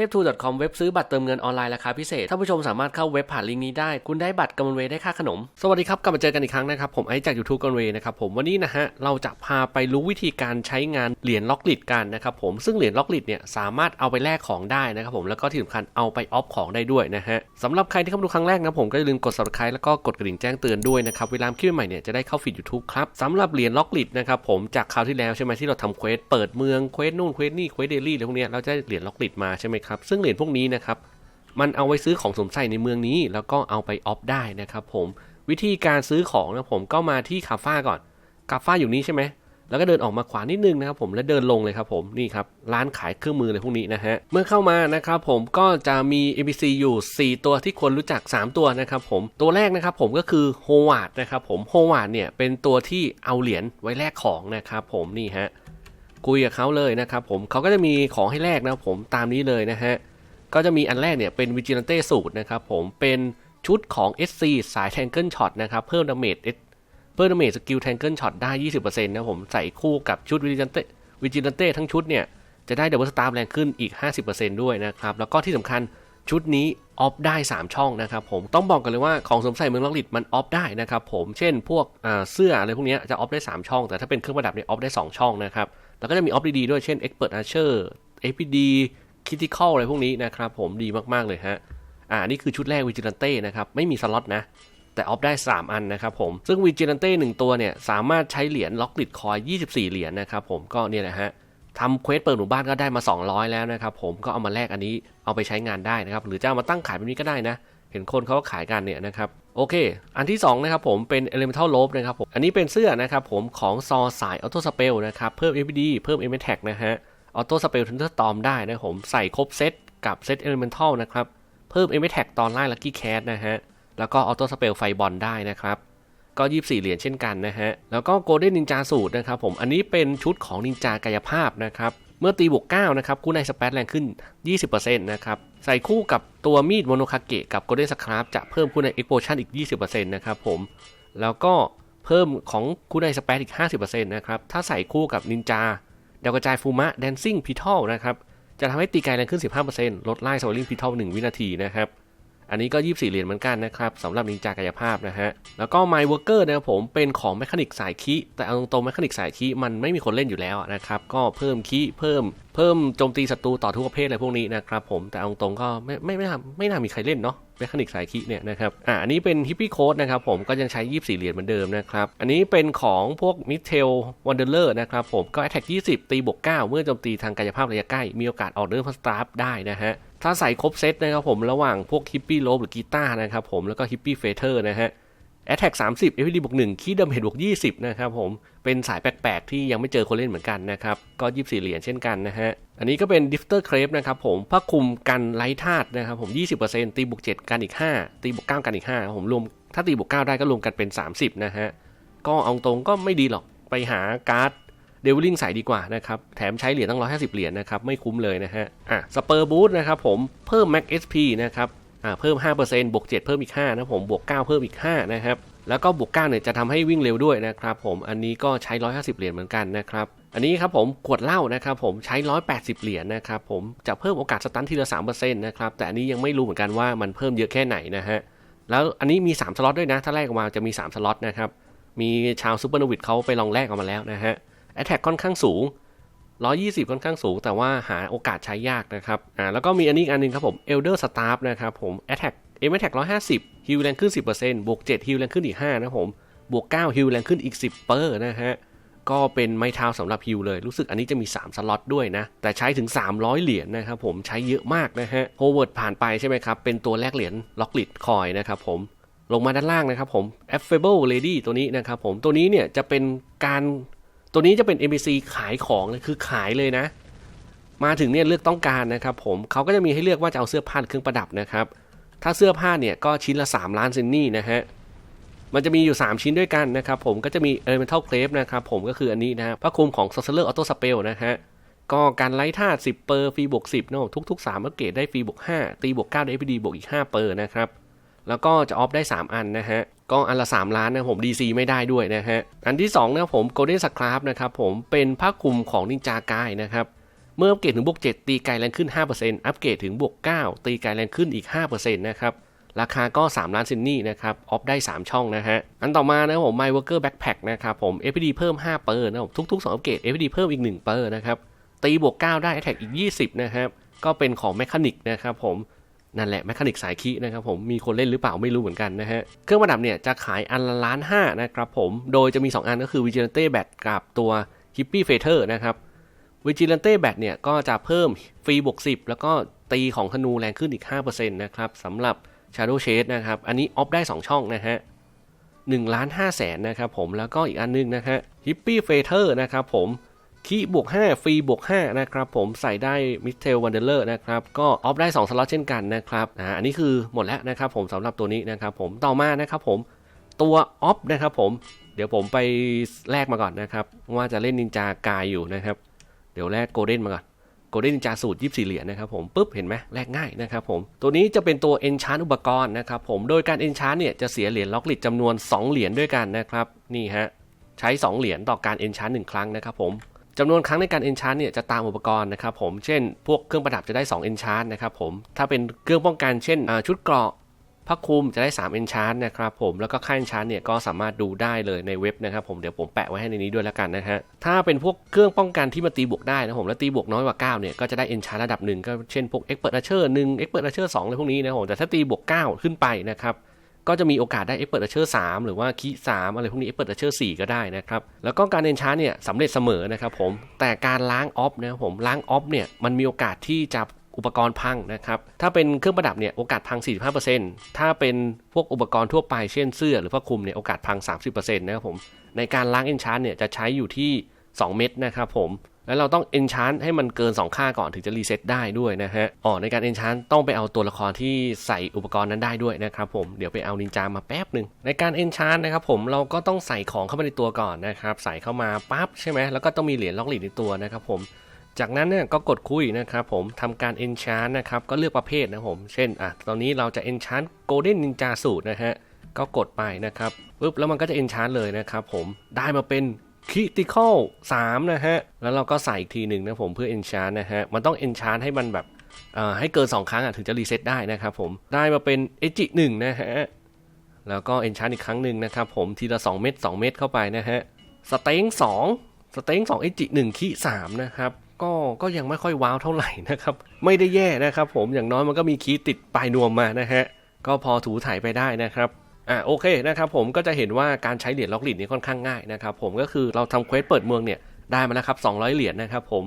ทพทู .com เว็บซื้อบัตรเติมเงินออนไลน์ราคาพิเศษท่านผู้ชมสามารถเข้าเว็บผ่านลิงก์นี้ได้ คุณได้บัตรกำมะเวได้ค่าขนม สวัสดีครับ กลับมาเจอกันอีกครั้งนะครับ ผมไอจาก YouTube กำมะเวนะครับผมวันนี้นะฮะ เราจะพาไปรู้วิธีการใช้งานเหรียญล็อกลิดกันนะครับผมซึ่งเหรียญล็อกลิดเนี่ยสามารถเอาไปแลกของได้นะครับผมแล้วก็ที่สำคัญเอาไปออฟของได้ด้วยนะฮะสำหรับใครที่เข้ามาดูครั้งแรกนะผมก็อย่าลืมกด subscribe แล้วก็กดกระดิ่งแจ้งเตือนด้วยนะครับเวลาคลิปใหม่เนี่ยจะได้เข้าฟีด YouTube ครับสำหรับเหรียญล็อกลิดนะครับผมจากคราวที่แล้วใช่ไหมที่เราทำเควสเปิดเมืองเควสนู่นเควสนี่เควสเดลี่อะไรพวกเนี้ยเราจะได้เหรียญล็อกลิดมาใช่ไหมครับ ซึ่งเหรียญพวกนี้นะครับ มันเอาไว้ซื้อของสมใส่ในเมืองนี้ แล้วก็เอาไปออฟได้นะครับ ผม วิธีการซื้อของนะผมก็มาที่คาฟ้าก่อนคาฟ้าอยู่นี้ใช่ไหมแล้วก็เดินออกมาขวานิดนึงนะครับผมแล้วเดินลงเลยครับผมนี่ครับร้านขายเครื่องมืออะไรพวกนี้นะฮะเมื่อเข้ามานะครับผมก็จะมี NPC อยู่ 4 ตัวที่ควรรู้จัก 3 ตัวนะครับผมตัวแรกนะครับผมก็คือโฮวาร์ดนะครับผมโฮวาร์ดเนี่ยเป็นตัวที่เอาเหรียญไว้แลกของนะครับผมนี่ฮะ คุยกับเขาเลยนะครับผมเขาก็จะมีของให้แลกนะผมตามนี้เลยนะฮะ ก็จะมีอันแรกเนี่ยเป็นวิจิ l นเต้สูตรนะครับผมเป็นชุดของ SC สายแทงเกิลช็อตนะครับเพิ่มดาเมจเพิ่มดาเมจสกิลแทงเกิลช็อตได้ 20%นะผมใส่คู่กับชุดวิจิ l นเต้วิจิ l นเต้ทั้งชุดเนี่ยจะได้ดับเบิลสตาร์แรงขึ้นอีก 50%ด้วยนะครับ แล้วก็ที่สำคัญชุดนี้ออฟได้ 3 ช่องนะครับผมต้องบอกกันเลยว่าของสมใส่เมืองล็อกลิดมันออฟได้นะครับผมเช่นพวกเสื้ออะไรพวกนี้จะออฟได้ 3 ช่อง แต่ถ้าเป็นเครื่องประดับเนี่ยออฟได้ 2 ช่องนะครับ แล้วก็จะมีออฟดีๆด้วยเช่น Expert Archer APD Critical อะไรพวกนี้นะครับผมดีมาก ๆ เลยฮะ อ่า นี่คือชุดแรกวิจิ l นเต้นะครับ ไม่มีสล็อตนะ แต่ออฟได้ 3 อันนะครับผม ซึ่งวิจิ l นเต้หนึ่งตัวเนี่ย สามารถใช้เหรียญล็อกลิดคอย 24 เหรียญนะครับผมก็เนี่ยแหละฮะทำเควสเปิดหมู่บ้านก็ได้มา 200 แล้วนะครับผมก็เอามาแลกอันนี้เอาไปใช้งานได้นะครับ หรือจะเอามาตั้งขายแบบนี้ก็ได้นะ เห็นคนเขาขายกันเนี่ยนะครับโอเค อันที่2นะครับผมเป็น Elemental Rope นะครับผม อันนี้เป็นเสื้อนะครับผมของซอสาย Auto Spell นะครับ เพิ่ม APD เพิ่ม m Attack นะฮะ Auto Spell Thunderstorm ได้นะผมใส่ครบเซตกับเซต Elemental นะครับ เพิ่ม m Attack ตอนไล่ Lucky Cat นะฮะ แล้วก็ Auto Spell ไฟบอลได้นะครับ ก็ 24 เหรียญเช่นกันนะฮะ แล้วก็ Golden Ninja สูตรนะครับผม อันนี้เป็นชุดของนินจากายภาพนะครับ เมื่อตีบวก9นะครับคู่ในสเปซแรงขึ้น 20%นะครับ ใส่คู่กับตัวมีดโมโนคาเกะกับโกลเด้นสครับจะเพิ่มคู่ในเอ็กโพชันอีก 20%นะครับผม แล้วก็เพิ่มของคู่ในสเปซอีก 50%นะครับ ถ้าใส่คู่กับนินจาดาวกระจายฟูมะแดนซิ่งพีทอลนะครับ จะทำให้ตีไกลแรงขึ้น 15%ลดไล่สวอลลิงพีทอล1วินาทีนะครับ อันนี้ก็ 24 เหรียญเหมือนกันนะครับสำหรับนินจากายภาพนะฮะ แล้วก็ My Worker นะครับผมเป็นของแมคานิกสายคีแต่เอาตรงๆแมคานิกสายคีมันไม่มีคนเล่นอยู่แล้วนะครับ ก็เพิ่มคีเพิ่มเพิ่มโจมตีศัตรูต่อทุกประเภทอะไรพวกนี้นะครับผมแต่เอาตรงๆก็ไม่ไม่ไม่ไม่น่ามีใครเล่นเนาะแมคานิกสายคีเนี่ยนะครับอ่าอันนี้เป็นฮิปปี้โค้ดนะครับผมก็ยังใช้ 24 เหรียญเหมือนเดิมนะครับ อันนี้เป็นของพวกมิเทลวันเดอร์เลอร์นะครับผมก็ Attack 20 ตีบวก9เมื่อโจมตีทางกายภาพระยะใกล้มีโอกาสออกเดินพัสตาร์ฟได้นะฮะ ถ้าใส่ครบเซตนะครับผมระหว่างพวกฮิปปี้โลบหรือกีตาร์นะครับผมแล้วก็ฮิปปี้เฟเธอร์นะฮะ Attack 30 FPD บเอฟดีบวก1คีดดาเมจบวก20นะครับผมเป็นสายแปลกๆ ที่ยังไม่เจอคนเล่นเหมือนกันนะครับ ก็24เหรียญเช่นกันนะฮะ อันนี้ก็เป็น Difter Crave นะครับผมผ้าคลุมกันไร้ธาตุนะครับผม20%ตีบวก7กันอีก5ตีบวก9กันอีก5ครับผมรวมถ้าตีบวก9ได้ก็รวมกันเป็น30นะฮะ ก็เอาตรงก็ไม่ดีหรอกไปหาการ์ด เดวิลลิงใส่ดีกว่านะครับ แถมใช้เหรียญตั้ง 150 เหรียญนะครับ ไม่คุ้มเลยนะฮะ อะสเปอร์บูทนะครับผม เพิ่ม Max SP นะครับ อ่า เพิ่ม 5%บวก 7 เพิ่มอีก 5 นะผม บวก 9 เพิ่มอีก 5 นะครับ แล้วก็บวก 9 เนี่ย จะทำให้วิ่งเร็วด้วยนะครับผม อันนี้ก็ใช้ 150 เหรียญเหมือนกันนะครับ อันนี้ครับผมขวดเหล้านะครับผม ใช้ 180 เหรียญนะครับผม จะเพิ่มโอกาสสตันทีละ 3%นะครับ แต่อันนี้ยังไม่รู้เหมือนกันว่ามันเพิ่มเยอะแค่ไหนนะฮะ แล้วอันนี้มี 3 สล็อตด้วยนะ ถ้าแรกออกมาจะมี 3 สล็อตนะครับ มีชาวซูเปอร์นวิดเขาไปลองแลกออกมาแล้วนะฮะ แอตแทกค่อนข้างสูง 120 ค่อนข้างสูง แต่ว่าหาโอกาสใช้ยากนะครับอ่าแล้วก็มีอันนี้อันนึงครับผม Elder Staff นะครับผม Attack M Attack 150ฮิลแรงขึ้น10%บวก7ฮิลแรงขึ้นอีก5นะผม บวก9ฮิลแรงขึ้นอีก10เปอร์นะฮะ ก็เป็นไม้เท้าสำหรับฮิลเลย รู้สึกอันนี้จะมี 3 สล็อตด้วยนะ แต่ใช้ถึง 300 เหรียญนะครับผมใช้เยอะมากนะฮะโฮเวิร์ดผ่านไปใช่ไหมครับ เป็นตัวแลกเหรียญล็อกลิดคอยนะครับผมลงมาด้านล่างนะครับผม Affable Lady ตัวนี้นะครับผมตัวนี้เนี่ยจะเป็นการ ตัวนี้จะเป็น NPC ขายของเลยคือขายเลยนะ มาถึงเนี่ยเลือกต้องการนะครับผมเขาก็จะมีให้เลือกว่าจะเอาเสื้อผ้าเครื่องประดับนะครับ ถ้าเสื้อผ้าเนี่ยก็ชิ้นละ 3 ล้านเซนนี่นะฮะมันจะมีอยู่ 3 ชิ้นด้วยกันนะครับผมก็จะมี Elemental Crave นะครับผมก็คืออันนี้นะฮะพระคุมของ Sorcerer Auto Spell นะฮะก็การไล่ธาตุ10เปอร์ฟรีบวก10เนาะทุก ๆ3อัปเกรดได้ฟรีบวก5ตีบวก9ได้ APD บวกอีก5เปอร์นะครับ แล้วก็จะออฟได้ 3 อันนะฮะ ก็อันละ 3 ล้านนะผม DC ไม่ได้ด้วยนะฮะ อันที่ 2 นะผม Golden Scrap นะครับผมเป็นผ้าคลุมของนินจากายนะครับ เมื่ออัปเกรดถึงบวก7ตีไกลแรงขึ้น 5%อัปเกรดถึงบวก9ตีไกลแรงขึ้นอีก 5%นะครับราคาก็ 3 ล้านซินนี่นะครับ ออฟได้ 3 ช่องนะฮะ อันต่อมานะผม My Worker Backpack นะครับผม FPD เพิ่ม 5 เปอร์นะผมทุกๆ 2 อัปเกรด FPD เพิ่มอีก 1 เปอร์นะครับ ตีบวก 9 ได้ Attack อีก 20 นะครับ ก็เป็นของแมคานิกนะครับผม นั่นแหละแมคานิกสายคีนะครับผมมีคนเล่นหรือเปล่าไม่รู้เหมือนกันนะฮะ เครื่องประดับเนี่ยจะขายอันละล้านห้านะครับผมโดยจะมี 2 อันก็คือ Vigilante Bat กับตัว Hippie Fighter นะครับ Vigilante Bat เนี่ยก็จะเพิ่มฟรีบวก10 แล้วก็ตีของธนูแรงขึ้นอีก 5%นะครับสำหรับ Shadow Shade นะครับ อันนี้ออฟได้ 2 ช่องนะฮะ1ล้าน5แสนนะครับผมแล้วก็อีกอันนึงนะฮะ Hippie Fighter นะครับผม คีบวก5ฟรีบวก5นะครับผมใส่ได้มิเทลวันเดอร์นะครับก็ออฟได้ 2 สล็อตเช่นกันนะครับอ่าอันนี้คือหมดแล้วนะครับผมสำหรับตัวนี้นะครับผมต่อมานะครับผมตัวออฟนะครับผมเดี๋ยวผมไปแลกมาก่อนนะครับว่าจะเล่นนินจากายอยู่นะครับ เดี๋ยวแลกโกลเด้นมาก่อนโกลเด้นนินจาสูตร24 เหรียญนะครับผมปุ๊บเห็นไหมแลกง่ายนะครับผมตัวนี้จะเป็นตัว Enchant อุปกรณ์นะครับผมโดยการ Enchant เนี่ยจะเสียเหรียญล็อกลิดจำนวน 2 เหรียญด้วยกันนะครับนี่ฮะใช้ 2 เหรียญต่อการ Enchant 1ครั้งนะครับผม จำนวนครั้งในการ enchant เนี่ยจะตามอุปกรณ์นะครับผม เช่น พวกเครื่องประดับจะได้ 2 enchant นะครับผม ถ้าเป็นเครื่องป้องกันเช่นชุดเกราะผ้าคลุมจะได้3 enchant นะครับผม แล้วก็ค่า enchant เนี่ยก็สามารถดูได้เลยในเว็บนะครับผม เดี๋ยวผมแปะไว้ให้ในนี้ด้วยแล้วกันนะฮะ ถ้าเป็นพวกเครื่องป้องกันที่มาตีบวกได้นะผม แล้วตีบวกน้อยกว่า 9 เนี่ยก็จะได้ enchant ระดับหนึ่งก็เช่นพวก expert archer 1 expert archer 2อะไรพวกนี้นะครับผม แต่ถ้าตีบวก 9 ขึ้นไปนะครับ ก็จะมีโอกาสได้ Expert Archer 3 หรือว่าคี3อะไรพวกนี้ Expert Archer 4 ก็ได้นะครับ แล้วก็การเอนชาร์เนี่ยสำเร็จเสมอนะครับผม แต่การล้างออฟนะผมล้างออฟเนี่ยมันมีโอกาสที่จะอุปกรณ์พังนะครับ ถ้าเป็นเครื่องประดับเนี่ยโอกาสพัง 45%ถ้าเป็นพวกอุปกรณ์ทั่วไปเช่นเสื้อหรือผ้าคลุมเนี่ยโอกาสพัง 30%นะครับผม ในการล้างเอนชาร์เนี่ยจะใช้อยู่ที่ 2 เม็ดนะครับผม แล้วเราต้อง enchant ให้มันเกิน 2 ค่าก่อนถึงจะรีเซ็ตได้ด้วยนะฮะอ๋อในการ enchant ต้องไปเอาตัวละครที่ใส่อุปกรณ์นั้นได้ด้วยนะครับผมเดี๋ยวไปเอานินจามาแป๊บหนึ่งในการ enchant นะครับผมเราก็ต้องใส่ของเข้ามาในตัวก่อนนะครับใส่เข้ามาปั๊บใช่ไหมแล้วก็ต้องมีเหรียญล็อกหลีดในตัวนะครับผมจากนั้นเนี่ยก็กดคุยนะครับผมทำการ enchant นะครับก็เลือกประเภทนะผม เช่นอะตอนนี้เราจะ enchant golden ninja สูตรนะฮะก็กดไปนะครับปุ๊บแล้วมันก็จะ enchant เลยนะครับผมได้มาเป็น critical 3นะฮะ แล้วเราก็ใส่อีกทีหนึ่งนะผมเพื่อ enchant นะฮะ มันต้อง enchant ให้มันแบบให้เกิน 2 ครั้งอะถึงจะรีเซ็ตได้นะครับผม ได้มาเป็น e g 1นะฮะ แล้วก็ enchant อีกครั้งหนึ่งนะครับผมทีละ 2 เม็ด2เม็ดเข้าไปนะฮะ สเต็ง2สเต็ง2 e g 1คี3นะครับก็ก็ยังไม่ค่อยว้าวเท่าไหร่นะครับ ไม่ได้แย่นะครับผมอย่างน้อยมันก็มีคีติดปลายนวมมานะฮะ ก็พอถูถ่ายไปได้นะครับ อ่าโอเคนะครับผมก็จะเห็นว่าการใช้เหรียญล็อกลีดนี่ค่อนข้างง่ายนะครับผมก็คือเราทำเควสเปิดเมืองเนี่ยได้มาแล้วครับ200 เหรียญนะครับผม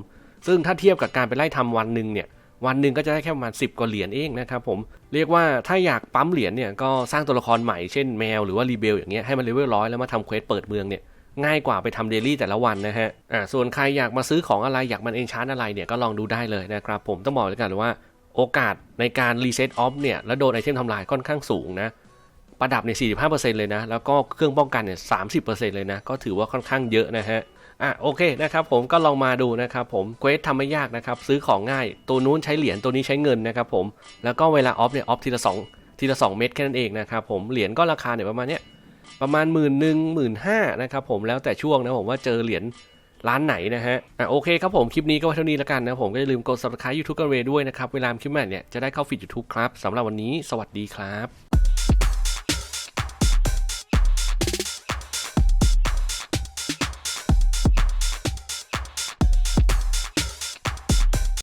ซึ่งถ้าเทียบกับการไปไล่ทำวันหนึ่งเนี่ยวันหนึ่งก็จะได้แค่ประมาณ10กว่าเหรียญเองนะครับผมเรียกว่าถ้าอยากปั๊มเหรียญเนี่ยก็สร้างตัวละครใหม่เช่นแมวหรือว่ารีเบลอย่างเงี้ยให้มันเลเวลร้อยแล้วมาทำเควสเปิดเมืองเนี่ยง่ายกว่าไปทำเดลี่แต่ละวันนะฮะอ่าส่วนใครอยากมาซื้อของอะไรอยากมันเอนชานอะไรเนี่ยก็ลองดูได้เลยนะครับผมต้องบอกเลยกันว่า โอกาสในการรีเซ็ตออฟเนี่ยแล้วโดนไอเทมทำลายค่อนข้างสูงนะ ประดับเนี่ย45%เลยนะ แล้วก็เครื่องป้องกันเนี่ย30%เลยนะ ก็ถือว่าค่อนข้างเยอะนะฮะอะโอเคนะครับผมก็ลองมาดูนะครับผมเควสทำไม่ยากนะครับ ซื้อของง่ายตัวนู้นใช้เหรียญตัวนี้ใช้เงินนะครับผมแล้วก็เวลาออฟเนี่ยออฟทีละ2ทีละ 2 เม็ดแค่นั้นเองนะครับผมเหรียญก็ราคาเนี่ยประมาณเนี้ยประมาณหมื่นหนึ่งหมื่นห้านะครับผมแล้วแต่ช่วงนะผมว่าเจอเหรียญร้านไหนนะฮะ อะโอเคครับผม คลิปนี้ก็เท่านี้แล้วกันนะผมก็อย่าลืมกด subscribe YouTube กันเวด้วยนะครับ เวลาคลิปใหม่เนี่ยจะได้เข้าฟีด YouTube ครับสำหรับวันนี้สวัสดีครับ